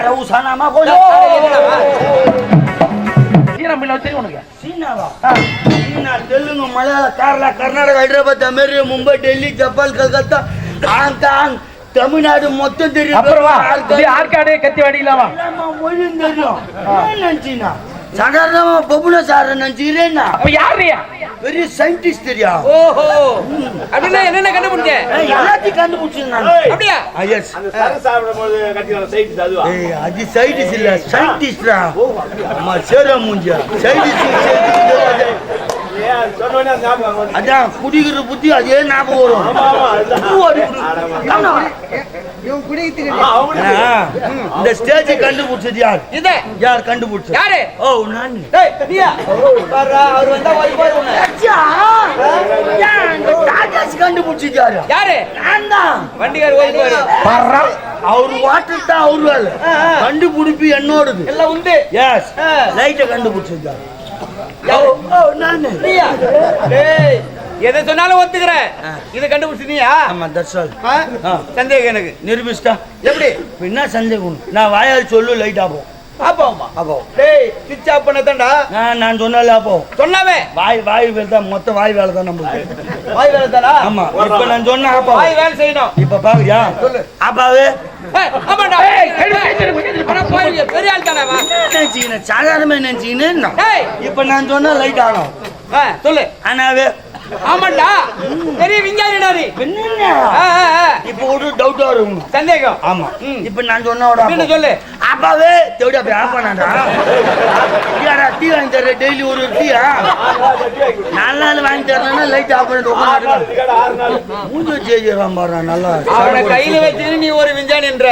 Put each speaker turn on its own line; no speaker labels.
யார உசானாமா போய்
சீனா மீன் தெரியும் உனக்கு
சீனாவா சீனா தெலுங்கு மலையாள Kerala Karnataka Hyderabad America Mumbai Delhi Japan Calcutta Hong Kong Tamil Nadu மொத்தம் தெரியும்
அப்புறம் ஆற்காடு கத்தி வாடிக்கலாமா
மொழியும் தெரியும். சாதாரணமா பபுன சார நினைச்சுக்கிறேன்னா
அப்ப யாருயா
பெரிய சயின்டிஸ்ட் தெரியும்
ஓஹோ. அப்படின்னா என்னென்ன கண்டுபிடிச்ச?
எல்லாத்தையும் கண்டுபிடிச்சிருந்தாங்க
அப்படியா?
எஸ்
அந்த சரக்கு சாப்பிடும்போது கட்டிக்கலாம் சைட் அதுவா?
ஏய் அது சைடிஸ் இல்ல சயின்டிஸ்டா அம்மா சேரா மூஞ்சியா? சைடிஸ். அதான் குடிக்கிற புத்தி அதே ஞாபகம் வரும். இந்த ஸ்டேஜை கண்டுபிடிச்சது யார்?
இத.
யார் கண்டுபிடிச்சது?
யாரு?
ஓ நான்.
அவர் வந்தா வாய் பாரு உன்னை.
அச்சா, ஏன் இந்த ராஜேஷ் கண்டுபிடிச்சது யாரு?
யாரு?
நான் தான்.
வண்டிகார் ஓய் பாரு.
பர்றா.
அவர் வாட்டர் தான் அவர் வேலை. கண்டுபிடிப்பு என்னோடது.
எல்லாம் உண்டு.
எஸ். லைட்டை கண்டுபிடிச்சது யாரு? நானு.
எதை சொன்னாலும் ஒத்துக்கிறேன் இதை கண்டுபிடிச்சு நீயா
ஆமா தட்ஸ் ஆல்.
சந்தேகம் எனக்கு.
நிரூபிச்சிட்டா?
எப்படி?
என்ன சந்தேகம்? நான் வாயால் சொல்லு லைட் ஆகும்
ஆப்பாமா
அப்போ
டேய் சுவிட்ச் ஆஃப்
நான் நான் சொன்னாலே அப்போ
சொன்னாவே.
வாய் வாய் வேலை தான் மொத்த வாய் வேலை தான் நம்மளுக்கு.
வாய் வேலை தானா?
ஆமா. இப்ப நான் சொன்ன அப்பா
வாய் வேலை செய்யணும்.
இப்ப பாக்குறியா?
சொல்லு.
அப்பாவே
ஏய், ஆமாண்டா
ஏய்,
பெரிய ஆள் தானே.
நினைச்சீங்க சாதாரணமா இப்ப நான் சொன்னா லைட் ஆகும்
சொல்லு.
ஆனாவே
ஆமாண்டா. பெரிய விஞ்ஞானிடா நீ.
இப்ப ஒரு டவுட் வரும்.
சந்தேகம்.
ஆமா. இப்ப நான் சொன்ன.
சொல்லு.
அப்பாவே ஆஃப் பண்ணாடா யாரா டீ வாங்கி தர டெய்லி ஒரு டீயா நாலு நாள் வாங்கி தரேன்னா லைட் ஆஃப் பண்ணிட்டு உட்காந்து மூஞ்சி வச்சு நல்லா
அவனை கையில வச்சு நீ ஒரு விஞ்ஞானி என்ற